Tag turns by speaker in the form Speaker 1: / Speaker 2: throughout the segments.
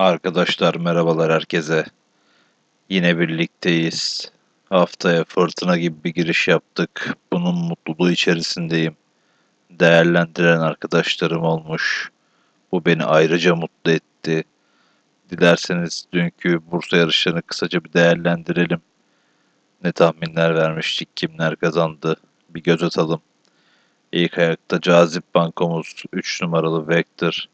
Speaker 1: Arkadaşlar merhabalar herkese. Yine birlikteyiz. Haftaya fırtına gibi bir giriş yaptık. Bunun mutluluğu içerisindeyim. Değerlendiren arkadaşlarım olmuş. Bu beni ayrıca mutlu etti. Dilerseniz dünkü Bursa yarışlarını kısaca bir değerlendirelim. Ne tahminler vermiştik, kimler kazandı bir göz atalım. İlk ayakta cazip bankomuz 3 numaralı Vector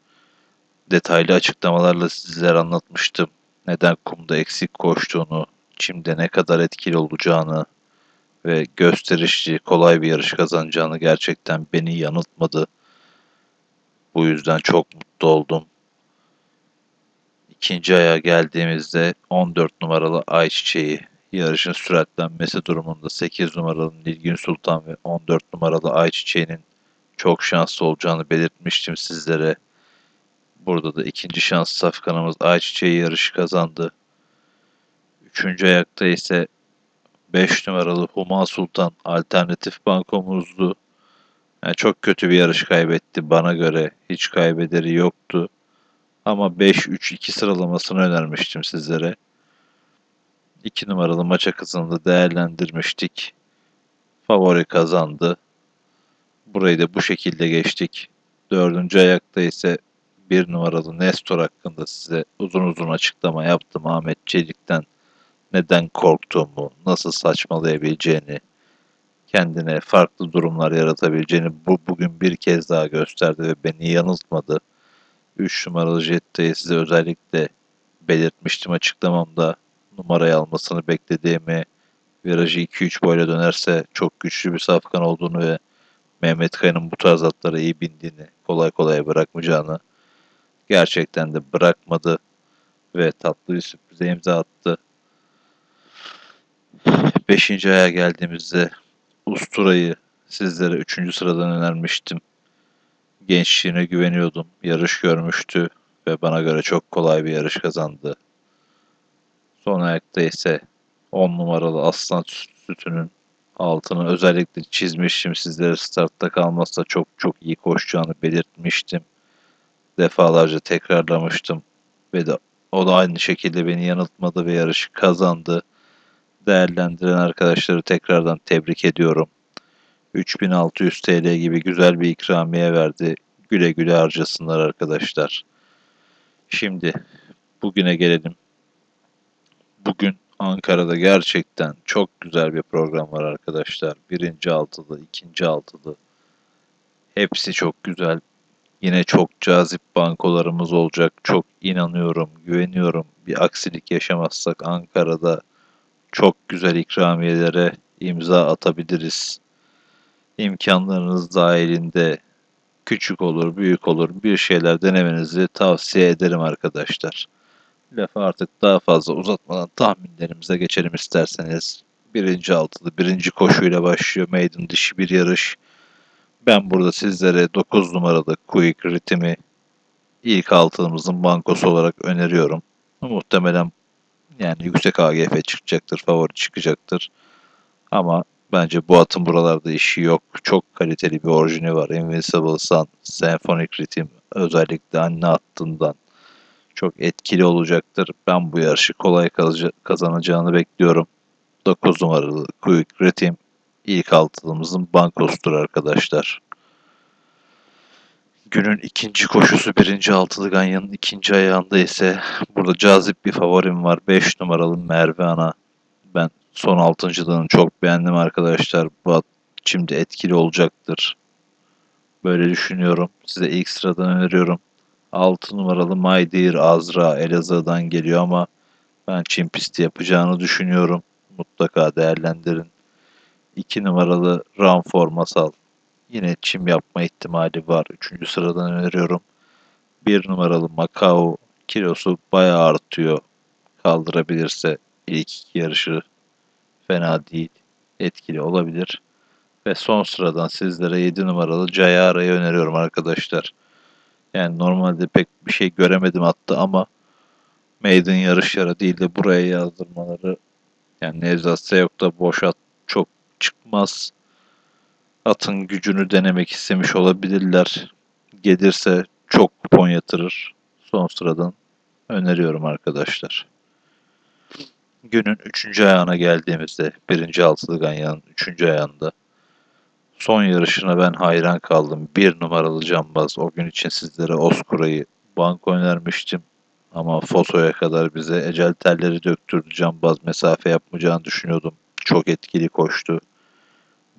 Speaker 1: detaylı açıklamalarla sizlere anlatmıştım. Neden kumda eksik koştuğunu, çimde ne kadar etkili olacağını ve gösterişli, kolay bir yarış kazanacağını gerçekten beni yanıltmadı. Bu yüzden çok mutlu oldum. İkinci aya geldiğimizde 14 numaralı Ayçiçeği yarışın süratlenmesi durumunda 8 numaralı Nilgün Sultan ve 14 numaralı Ayçiçeği'nin çok şanslı olacağını belirtmiştim sizlere. Burada da ikinci şans safkanımız Ayçiçeği yarışı kazandı. Üçüncü ayakta ise 5 numaralı Huma Sultan alternatif bankomuzdu. Yani çok kötü bir yarış kaybetti bana göre. Hiç kaybederi yoktu. Ama 5-3-2 sıralamasını önermiştim sizlere. 2 numaralı maça kızını değerlendirmiştik. Favori kazandı. Burayı da bu şekilde geçtik. Dördüncü ayakta ise bir numaralı Nestor hakkında size uzun uzun açıklama yaptım Ahmet Çelik'ten. Neden korktuğumu, nasıl saçmalayabileceğini, kendine farklı durumlar yaratabileceğini bu bugün bir kez daha gösterdi ve beni yanıltmadı. 3 numaralı Jetta'yı size özellikle belirtmiştim açıklamamda. Numarayı almasını beklediğimi, virajı 2-3 boyla dönerse çok güçlü bir safkan olduğunu ve Mehmet Kaya'nın bu tarz atlara iyi bindiğini, kolay kolay bırakmayacağını gerçekten de bırakmadı ve tatlı bir sürprize imza attı. Beşinci aya geldiğimizde Ustura'yı sizlere üçüncü sıradan önermiştim. Gençliğine güveniyordum. Yarış görmüştü ve bana göre çok kolay bir yarış kazandı. Son ayakta ise 10 numaralı Aslan Sütü'nün altını özellikle çizmiştim sizlere startta kalmazsa çok çok iyi koşacağını belirtmiştim defalarca tekrarlamıştım ve de o da aynı şekilde beni yanıltmadı ve yarışı kazandı. Değerlendiren arkadaşları tekrardan tebrik ediyorum. 3600 TL gibi güzel bir ikramiye verdi. Güle güle harcasınlar arkadaşlar. Şimdi bugüne gelelim. Bugün Ankara'da gerçekten çok güzel bir program var arkadaşlar. Birinci altılı, ikinci altılı. Hepsi çok güzel. Yine çok cazip bankolarımız olacak. Çok inanıyorum, güveniyorum. Bir aksilik yaşamazsak Ankara'da çok güzel ikramiyelere imza atabiliriz. İmkanlarınız dahilinde küçük olur, büyük olur bir şeyler denemenizi tavsiye ederim arkadaşlar. Lafı artık daha fazla uzatmadan tahminlerimize geçelim isterseniz. Birinci altılı, birinci koşuyla başlıyor. Maiden dişi bir yarış. Ben burada sizlere 9 numaralı Quick Ritm'i ilk altımızın bankosu olarak öneriyorum. Muhtemelen yani yüksek AGF çıkacaktır, favori çıkacaktır. Ama bence bu atın buralarda işi yok. Çok kaliteli bir orijini var. Invincible Sun, Symphonic Rhythm özellikle anne hattından çok etkili olacaktır. Ben bu yarışı kolay kazanacağını bekliyorum. 9 numaralı Quick Rhythm ilk altılımızın bankosudur arkadaşlar. Günün ikinci koşusu birinci altılı ganyanın ikinci ayağında ise burada cazip bir favorim var. 5 numaralı Merve Ana. Ben son altıncılığını çok beğendim arkadaşlar. Bu at şimdi etkili olacaktır. Böyle düşünüyorum. Size ilk sıradan öneriyorum. 6 numaralı My Dear Azra Elazığ'dan geliyor ama ben çim pisti yapacağını düşünüyorum. Mutlaka değerlendirin. 2 numaralı Ramfor Masal. Yine çim yapma ihtimali var. 3. sıradan öneriyorum. 1 numaralı Macau kilosu bayağı artıyor. Kaldırabilirse ilk iki yarışı fena değil. Etkili olabilir. Ve son sıradan sizlere 7 numaralı Cayara'yı öneriyorum arkadaşlar. Yani normalde pek bir şey göremedim attı ama Maiden yarış yara değil de buraya yazdırmaları yani Nevzat Seyok'ta boş at çok çıkmaz. Atın gücünü denemek istemiş olabilirler. Gelirse çok kupon yatırır son sıradan. öneriyorum arkadaşlar. Günün üçüncü ayağına geldiğimizde birinci altılı ganyanın üçüncü ayağında son yarışına ben hayran kaldım. Bir numaralı cambaz. O gün için sizlere Oskura'yı banko önermiştim. Ama Foso'ya kadar bize ecel telleri döktürdü. Cambaz mesafe yapmayacağını düşünüyordum. Çok etkili koştu.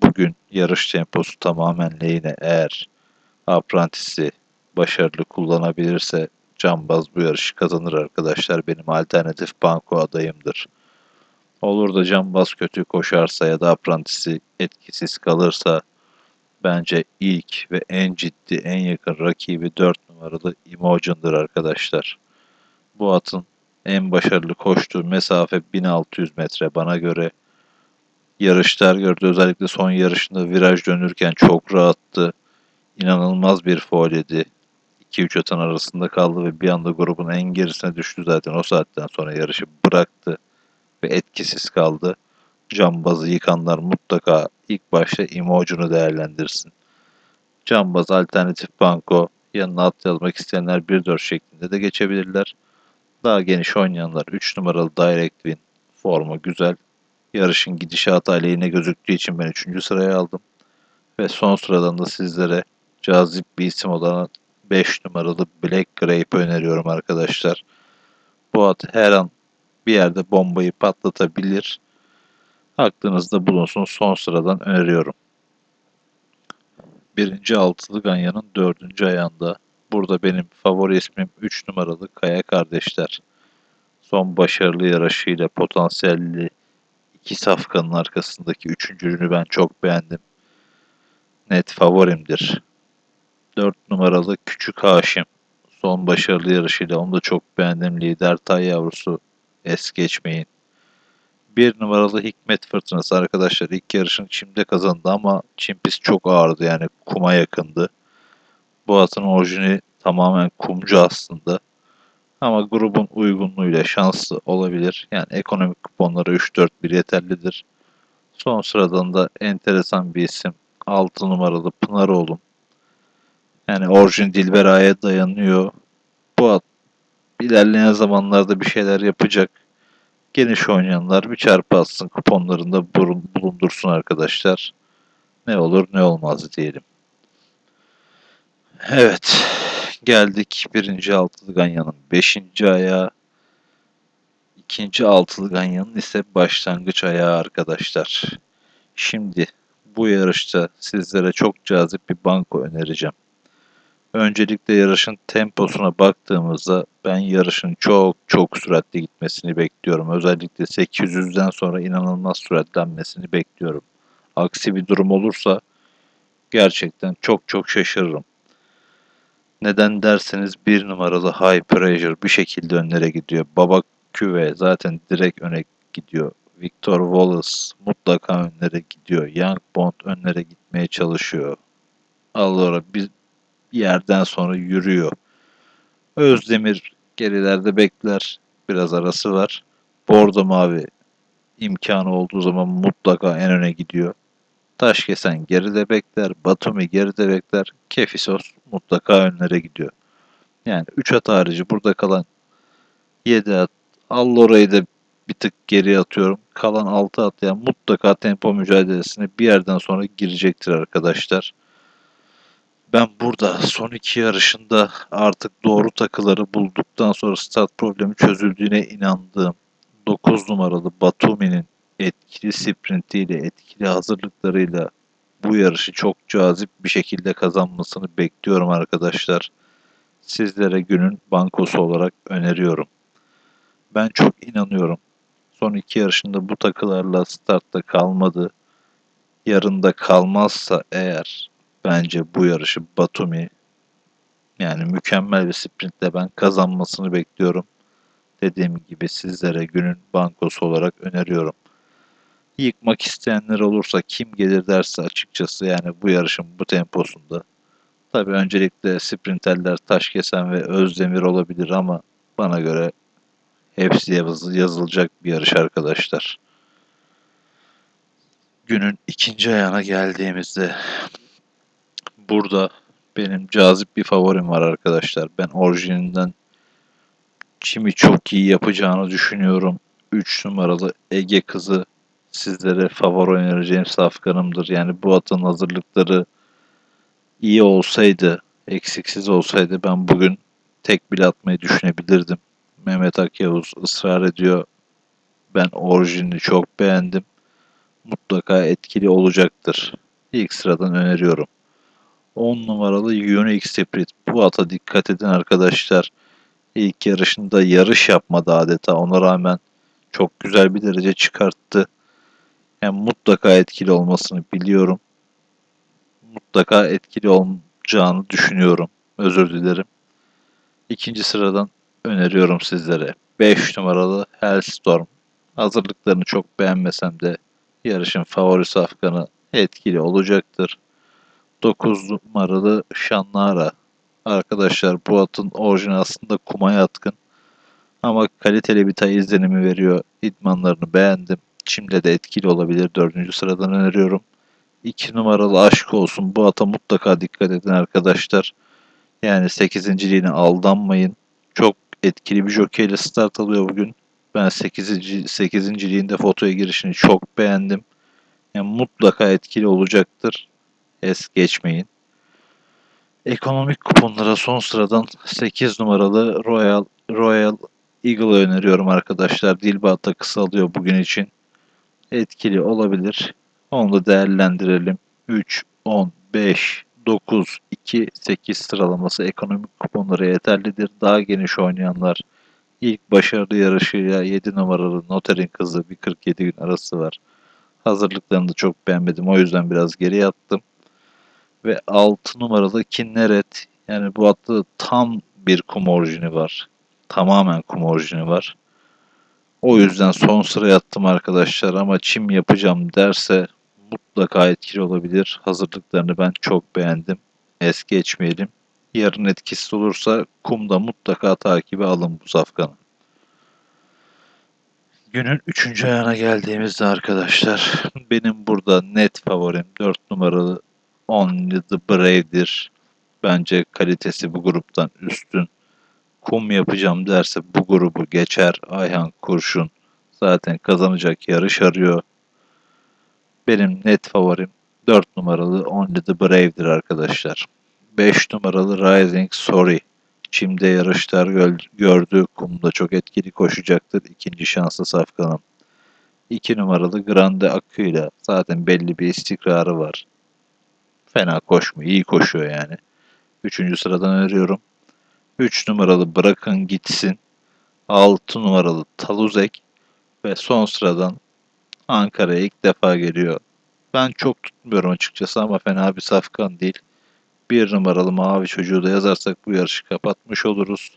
Speaker 1: Bugün yarış temposu tamamen lehine. Eğer Apprentice'i başarılı kullanabilirse Cambaz bu yarışı kazanır arkadaşlar. Benim alternatif banko adayımdır. Olur da Cambaz kötü koşarsa ya da Apprentice'i etkisiz kalırsa bence ilk ve en ciddi, en yakın rakibi 4 numaralı Imogen'dır arkadaşlar. Bu atın en başarılı koştuğu mesafe 1600 metre bana göre. Yarışlar gördü. Özellikle son yarışında viraj dönürken çok rahattı. İnanılmaz bir foul yedi. 2-3 atan arasında kaldı ve bir anda grubun en gerisine düştü zaten. O saatten sonra yarışı bıraktı ve etkisiz kaldı. Cambazı yıkanlar mutlaka ilk başta Imogen'u değerlendirsin. Cambaz alternatif banko yanına at yazmak isteyenler 1-4 şeklinde de geçebilirler. Daha geniş oynayanlar 3 numaralı Direct Win formu güzel. Yarışın gidişatı aleyhine gözüktüğü için ben 3. sıraya aldım. Ve son sıradan da sizlere cazip bir isim olan 5 numaralı Black Grape öneriyorum arkadaşlar. Bu at her an bir yerde bombayı patlatabilir. Aklınızda bulunsun son sıradan öneriyorum. Birinci altılı ganyanın dördüncü ayağında. Burada benim favori ismim 3 numaralı Kaya Kardeşler. Son başarılı yarışıyla potansiyelli iki safkanın arkasındaki üçüncülüğünü ben çok beğendim. Net favorimdir. 4 numaralı Küçük Haşim. Son başarılı yarışıyla onu da çok beğendim. Lider tay yavrusu es geçmeyin. Bir numaralı Hikmet Fırtınası arkadaşlar ilk yarışın çimde kazandı ama çim pist çok ağırdı yani kuma yakındı. Bu atın orijini tamamen kumcu aslında. Ama grubun uygunluğuyla şanslı olabilir. Yani ekonomik kuponlara 3-4-1 yeterlidir. Son sıradan da enteresan bir isim. 6 numaralı Pınaroğlu. Yani orijin Dilberay'a dayanıyor. Bu at ilerleyen zamanlarda bir şeyler yapacak. Geniş oynayanlar bir çarpı atsın kuponlarında bulundursun arkadaşlar. Ne olur ne olmaz diyelim. Evet. Geldik birinci altılı ganyanın beşinci ayağı. İkinci altılı ganyanın ise başlangıç ayağı arkadaşlar. Şimdi bu yarışta sizlere çok cazip bir banko önereceğim. Öncelikle yarışın temposuna baktığımızda ben yarışın çok çok süratli gitmesini bekliyorum. Özellikle 800'den sonra inanılmaz süratlenmesini bekliyorum. Aksi bir durum olursa gerçekten çok çok şaşırırım. Neden derseniz bir numaralı High Pressure bir şekilde önlere gidiyor. Baba Küve zaten direkt öne gidiyor. Victor Wallace mutlaka önlere gidiyor. Young Bond önlere gitmeye çalışıyor. Allora bir yerden sonra yürüyor. Özdemir gerilerde bekler. Biraz arası var. Bordo Mavi imkanı olduğu zaman mutlaka en öne gidiyor. Taşkesen geride bekler. Batumi geride bekler. Kefisos mutlaka önlere gidiyor. Yani 3 at harici burada kalan 7 at. Allora'yı da bir tık geri atıyorum. Kalan 6 at yani mutlaka tempo mücadelesine bir yerden sonra girecektir arkadaşlar. Ben burada son iki yarışında artık doğru takıları bulduktan sonra start problemi çözüldüğüne inandığım 9 numaralı Batumi'nin etkili sprintiyle, etkili hazırlıklarıyla bu yarışı çok cazip bir şekilde kazanmasını bekliyorum arkadaşlar. Sizlere günün bankosu olarak öneriyorum. Ben çok inanıyorum. Son iki yarışında bu takılarla startta kalmadı. Yarında kalmazsa eğer bence bu yarışı Batumi yani mükemmel bir sprintle ben kazanmasını bekliyorum. Dediğim gibi sizlere günün bankosu olarak öneriyorum. Yıkmak isteyenler olursa kim gelir derse açıkçası yani bu yarışın bu temposunda. Tabii öncelikle sprinterler Taşkesen ve Özdemir olabilir ama bana göre hepsi yazılacak bir yarış arkadaşlar. Günün ikinci ayağına geldiğimizde burada benim cazip bir favorim var arkadaşlar. Ben orijininden Çim'i çok iyi yapacağını düşünüyorum. 3 numaralı Ege kızı sizlere favori önereceğim safkanımdır. Yani bu atın hazırlıkları iyi olsaydı, eksiksiz olsaydı ben bugün tek bile atmayı düşünebilirdim. Mehmet Akyavuz ısrar ediyor. Ben orijinini çok beğendim. Mutlaka etkili olacaktır. İlk sıradan öneriyorum. 10 numaralı Unique Spirit. Bu ata dikkat edin arkadaşlar. İlk yarışında yarış yapmadı adeta. Ona rağmen çok güzel bir derece çıkarttı. Yani mutlaka etkili olmasını biliyorum. Mutlaka etkili olacağını düşünüyorum. Özür dilerim. İkinci sıradan öneriyorum sizlere. 5 numaralı Hellstorm. Hazırlıklarını çok beğenmesem de yarışın favorisi Afgan'ı etkili olacaktır. 9 numaralı Şanlara. Arkadaşlar bu atın orijinal aslında kuma yatkın. Ama kaliteli bir tay izlenimi veriyor. İdmanlarını beğendim. Çim'de de etkili olabilir. Dördüncü sıradan öneriyorum. 2 numaralı aşk olsun. Bu ata mutlaka dikkat edin arkadaşlar. Yani 8. liğine aldanmayın. Çok etkili bir jokeyle start alıyor bugün. Ben 8. 8. liğinde fotoya girişini çok beğendim. Yani mutlaka etkili olacaktır. Es geçmeyin. Ekonomik kuponlara son sıradan 8 numaralı Royal Royal Eagle öneriyorum arkadaşlar. Dilba takısı alıyor bugün için. Etkili olabilir. Onu da değerlendirelim. 3, 10, 5, 9, 2, 8 sıralaması ekonomik kuponlara yeterlidir. Daha geniş oynayanlar ilk başarılı yarışıyla 7 numaralı Noter'in kızı bir 47 gün arası var. Hazırlıklarını da çok beğenmedim. O yüzden biraz geri yattım. Ve 6 numaralı Kinneret. Yani bu atta tam bir kum orijini var. Tamamen kum orijini var. O yüzden son sıraya attım arkadaşlar ama çim yapacağım derse mutlaka etkili olabilir. Hazırlıklarını ben çok beğendim. Es geçmeyelim. Yarın etkisiz olursa kumda mutlaka takibi alın bu safkanı. Günün 3. ayağına geldiğimizde arkadaşlar benim burada net favorim 4 numaralı Only the Brave'dir. Bence kalitesi bu gruptan üstün. Kum yapacağım derse bu grubu geçer. Ayhan Kurşun zaten kazanacak yarış arıyor. Benim net favorim 4 numaralı Only the Brave'dir arkadaşlar. 5 numaralı Rising Sorry. Çim'de yarışlar gördü. Kumda çok etkili koşacaktır. İkinci şanslı safkanım. 2 numaralı Grande Akı'yla zaten belli bir istikrarı var. Fena koşmuyor. iyi koşuyor yani. Üçüncü sıradan öneriyorum. 3 numaralı Bırakın Gitsin. 6 numaralı Taluzek. Ve son sıradan Ankara'ya ilk defa geliyor. Ben çok tutmuyorum açıkçası ama fena bir safkan değil. Bir numaralı mavi çocuğu da yazarsak bu yarışı kapatmış oluruz.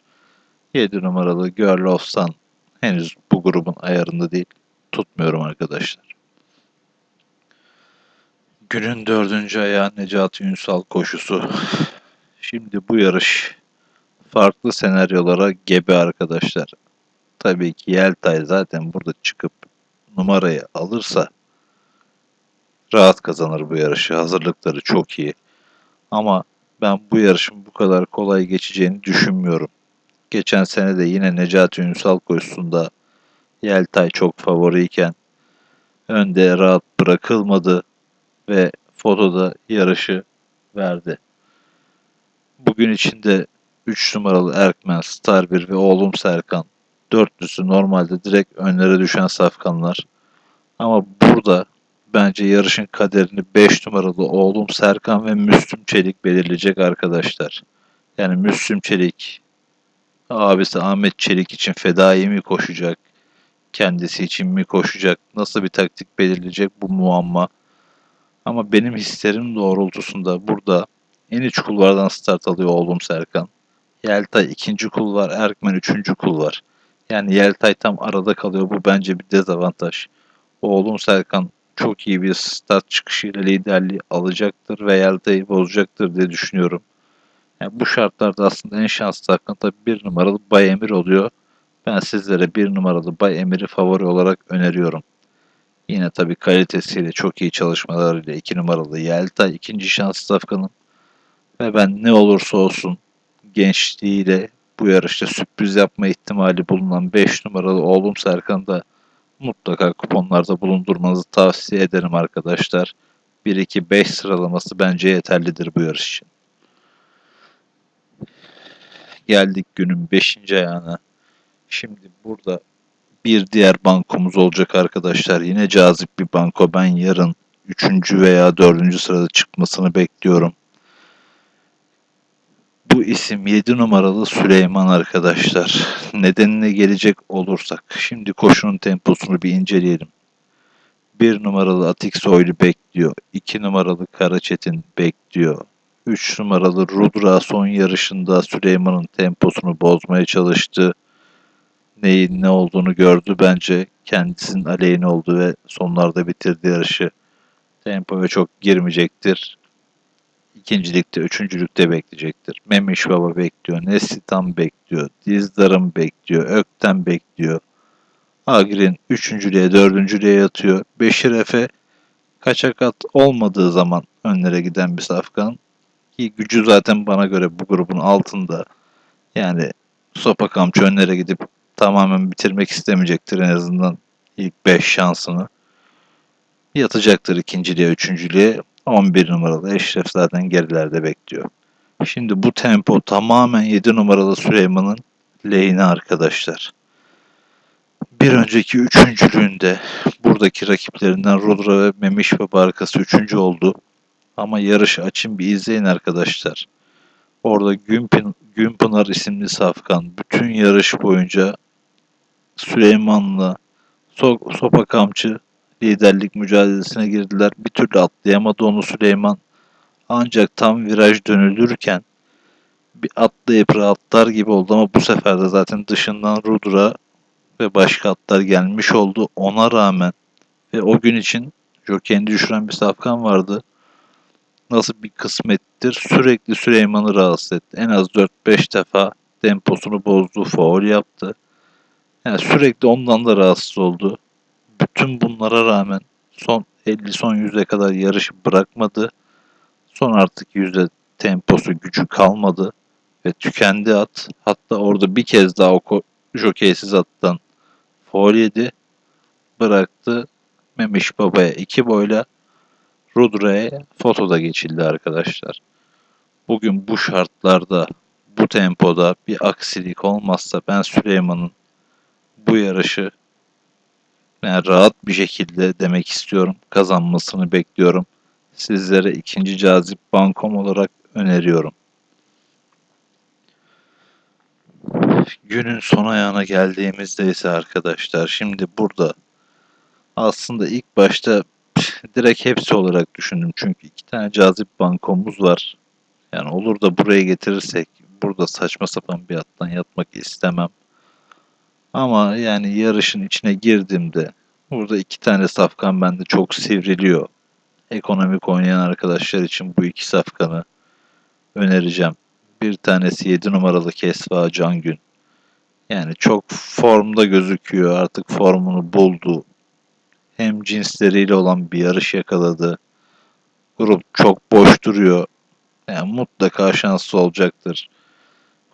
Speaker 1: 7 numaralı Girl of Sun henüz bu grubun ayarında değil. Tutmuyorum arkadaşlar. Günün dördüncü ayağı Necati Ünsal koşusu. Şimdi bu yarış farklı senaryolara gebe arkadaşlar. Tabii ki Yeltay zaten burada çıkıp numarayı alırsa rahat kazanır bu yarışı. Hazırlıkları çok iyi. Ama ben bu yarışın bu kadar kolay geçeceğini düşünmüyorum. Geçen sene de yine Necati Ünsal koşusunda Yeltay çok favoriyken önde rahat bırakılmadı ve fotoda yarışı verdi. Bugün içinde 3 numaralı Erkmen, Star 1 ve oğlum Serkan dörtlüsü normalde direkt önlere düşen safkanlar. Ama burada bence yarışın kaderini 5 numaralı oğlum Serkan ve Müslüm Çelik belirleyecek arkadaşlar. Yani Müslüm Çelik abisi Ahmet Çelik için fedai mi koşacak? Kendisi için mi koşacak? Nasıl bir taktik belirleyecek bu muamma? Ama benim hislerim doğrultusunda burada en iç kulvardan start alıyor oğlum Serkan. Yeltay ikinci kulvar, Erkmen üçüncü kulvar. Yani Yeltay tam arada kalıyor. Bu bence bir dezavantaj. Oğlum Serkan çok iyi bir start çıkışıyla liderliği alacaktır ve Yeltay'ı bozacaktır diye düşünüyorum. Yani bu şartlarda aslında en şanslı hakkında tabii bir numaralı Bay Emir oluyor. Ben sizlere bir numaralı Bay Emir'i favori olarak öneriyorum. Yine tabii kalitesiyle çok iyi çalışmalarıyla iki numaralı Yeltay ikinci şanslı safkanım. Ve ben ne olursa olsun gençliğiyle bu yarışta sürpriz yapma ihtimali bulunan 5 numaralı oğlum Serkan'ı da mutlaka kuponlarda bulundurmanızı tavsiye ederim arkadaşlar. 1-2-5 sıralaması bence yeterlidir bu yarış için. Geldik günün 5. ayağına. Şimdi burada bir diğer bankomuz olacak arkadaşlar. Yine cazip bir banko. Ben yarın 3. veya 4. sırada çıkmasını bekliyorum. Bu isim 7 numaralı Süleyman arkadaşlar. Nedenine gelecek olursak. Şimdi koşunun temposunu bir inceleyelim. 1 numaralı Atik Soylu bekliyor. 2 numaralı Karaçetin bekliyor. 3 numaralı Rudra son yarışında Süleyman'ın temposunu bozmaya çalıştı. Neyin ne olduğunu gördü bence. Kendisinin aleyhine oldu ve sonlarda bitirdi yarışı. Tempoya çok girmeyecektir. İkincilikte, üçüncülükte bekleyecektir. Memiş Baba bekliyor. Nesitan bekliyor. Dizdarım bekliyor. Ökten bekliyor. Agrin üçüncülüğe, dördüncülüğe yatıyor. Beşir Efe kaçak at olmadığı zaman önlere giden bir safkan. Ki gücü zaten bana göre bu grubun altında. Yani sopa kamçı önlere gidip tamamen bitirmek istemeyecektir en azından ilk 5 şansını. Yatacaktır ikinciliğe, üçüncülüğe. 11 numaralı Eşref zaten gerilerde bekliyor. Şimdi bu tempo tamamen 7 numaralı Süleyman'ın lehine arkadaşlar. Bir önceki üçüncülüğünde buradaki rakiplerinden Rudra ve Memiş ve Barkası üçüncü oldu. Ama yarışı açın bir izleyin arkadaşlar. Orada Günpın, Günpınar isimli safkan bütün yarış boyunca Süleyman'la so sopa kamçı liderlik mücadelesine girdiler. Bir türlü atlayamadı onu Süleyman. Ancak tam viraj dönülürken bir atlayıp rahatlar gibi oldu ama bu sefer de zaten dışından Rudra ve başka atlar gelmiş oldu. Ona rağmen ve o gün için Joker'i düşüren bir safkan vardı. Nasıl bir kısmettir sürekli Süleyman'ı rahatsız etti. En az 4-5 defa temposunu bozdu, faul yaptı. Yani sürekli ondan da rahatsız oldu. Bütün bunlara rağmen son 50 son 100'e kadar yarışı bırakmadı. Son artık yüzde temposu gücü kalmadı ve tükendi at. Hatta orada bir kez daha o jokeysiz attan foul yedi. Bıraktı. Memiş Baba'ya iki boyla Rudra'ya fotoda geçildi arkadaşlar. Bugün bu şartlarda bu tempoda bir aksilik olmazsa ben Süleyman'ın bu yarışı yani rahat bir şekilde demek istiyorum kazanmasını bekliyorum. Sizlere ikinci cazip bankom olarak öneriyorum. Günün son ayağına geldiğimizde ise arkadaşlar şimdi burada aslında ilk başta direkt hepsi olarak düşündüm. Çünkü iki tane cazip bankomuz var. Yani olur da buraya getirirsek burada saçma sapan bir attan yatmak istemem. Ama yani yarışın içine girdiğimde burada iki tane safkan bende çok sivriliyor. Ekonomik oynayan arkadaşlar için bu iki safkanı önereceğim. Bir tanesi 7 numaralı Kesva Cangün. Yani çok formda gözüküyor. Artık formunu buldu. Hem cinsleriyle olan bir yarış yakaladı. Grup çok boş duruyor. Yani mutlaka şanslı olacaktır.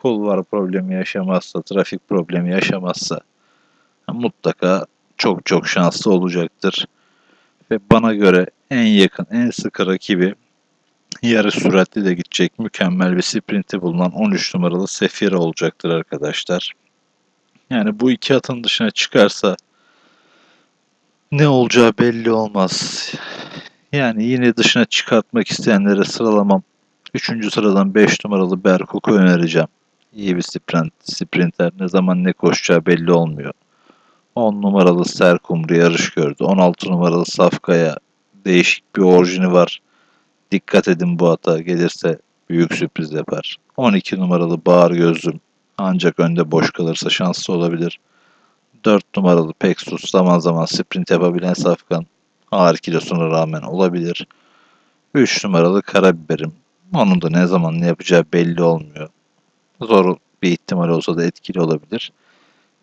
Speaker 1: Kulvar problemi yaşamazsa, trafik problemi yaşamazsa mutlaka çok çok şanslı olacaktır. Ve bana göre en yakın, en sıkı rakibi yarı süratli de gidecek mükemmel bir sprinti bulunan 13 numaralı Sefira olacaktır arkadaşlar. Yani bu iki atın dışına çıkarsa ne olacağı belli olmaz. Yani yine dışına çıkartmak isteyenlere sıralamam. Üçüncü sıradan 5 numaralı Berkok'u önereceğim. İyi bir sprint, sprinter. Ne zaman ne koşacağı belli olmuyor. 10 numaralı Serkumru yarış gördü. 16 numaralı Safkaya değişik bir orijini var. Dikkat edin bu ata gelirse büyük sürpriz yapar. 12 numaralı Bağır Gözlüm ancak önde boş kalırsa şanslı olabilir. 4 numaralı Pexus zaman zaman sprint yapabilen Safkan ağır kilosuna rağmen olabilir. 3 numaralı Karabiberim. Onun da ne zaman ne yapacağı belli olmuyor. Zor bir ihtimal olsa da etkili olabilir.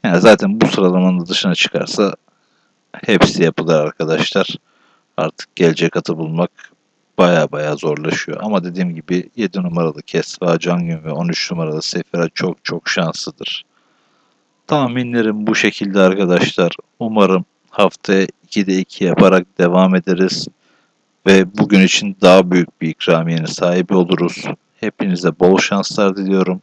Speaker 1: Yani zaten bu sıralamanın dışına çıkarsa hepsi yapılır arkadaşlar. Artık gelecek atı bulmak baya baya zorlaşıyor. Ama dediğim gibi 7 numaralı Kesva Cangün ve 13 numaralı Sefera çok çok şanslıdır. Tahminlerim bu şekilde arkadaşlar. Umarım haftaya 2'de 2 yaparak devam ederiz. Ve bugün için daha büyük bir ikramiyenin sahibi oluruz. Hepinize bol şanslar diliyorum.